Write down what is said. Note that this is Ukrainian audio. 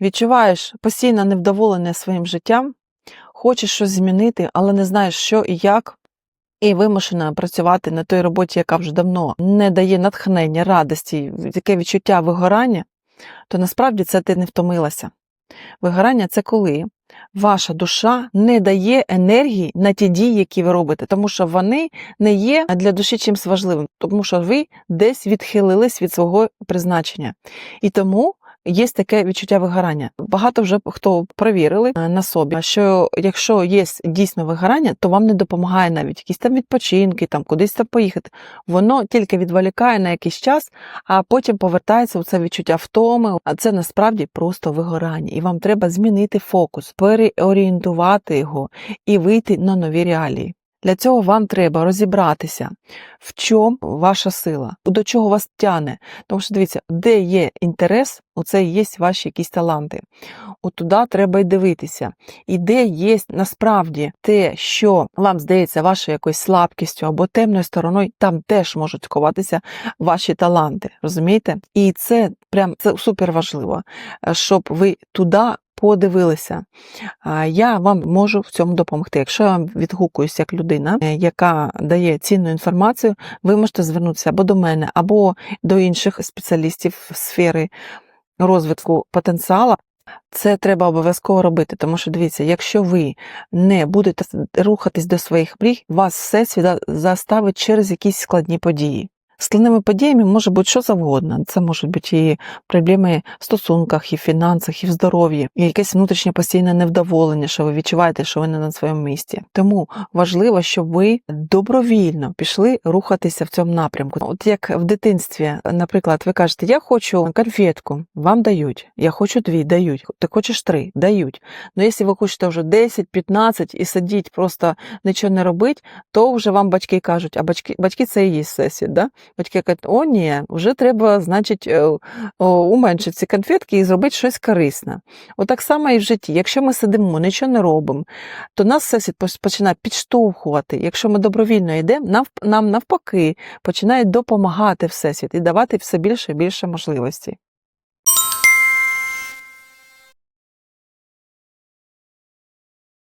відчуваєш постійно невдоволене своїм життям, хочеш щось змінити, але не знаєш, що і як, і вимушена працювати на той роботі, яка вже давно не дає натхнення, радості, таке відчуття вигорання, то насправді це ти не втомилася. Вигорання це коли ваша душа не дає енергії на ті дії, які ви робите, тому що вони не є для душі чимось важливим, тому що ви десь відхилились від свого призначення. І тому є таке відчуття вигорання. Багато вже хто перевірили е, на собі, що якщо є дійсно вигорання, то вам не допомагає навіть якісь там відпочинки, там кудись там поїхати. Воно тільки відволікає на якийсь час, а потім повертається у це відчуття втоми. А це насправді просто вигорання. І вам треба змінити фокус, переорієнтувати його і вийти на нові реалії. Для цього вам треба розібратися, в чому ваша сила, до чого вас тяне. Тому що дивіться, де є інтерес, оце і є ваші якісь таланти. От туди треба й дивитися. І де є насправді те, що вам здається вашою якоюсь слабкістю або темною стороною, там теж можуть сховатися ваші таланти. Розумієте? І це прям це супер важливо, щоб ви туди подивилися. Я вам можу в цьому допомогти. Якщо я вам відгукуюсь як людина, е, яка дає цінну інформацію, ви можете звернутися або до мене, або до інших спеціалістів сфери розвитку потенціалу. Це треба обов'язково робити, тому що дивіться, якщо ви не будете рухатись до своїх мрій, вас всесвіт заставить через якісь складні події. Складними подіями може бути що завгодно. Це можуть бути і проблеми в стосунках, і в фінансах, і в здоров'ї, і якесь внутрішнє постійне невдоволення, що ви відчуваєте, що ви не на своєму місці. Тому важливо, щоб ви добровільно пішли рухатися в цьому напрямку. От як в дитинстві, наприклад, ви кажете, я хочу конфетку, вам дають, я хочу дві, дають, ти хочеш три, дають. Ну якщо ви хочете вже 10, 15 і сидіть, просто нічого не робить, то вже вам батьки кажуть, а батьки, батьки це і є сесія, да? Батьки кажуть, о, ні, вже треба, значить, е, уменшити ці конфетки і зробити щось корисне. Отак само і в житті. Якщо ми сидимо, нічого не робимо, то нас всесвіт починає підштовхувати. Якщо ми добровільно йдемо, нам навпаки починає допомагати всесвіт і давати все більше і більше можливостей.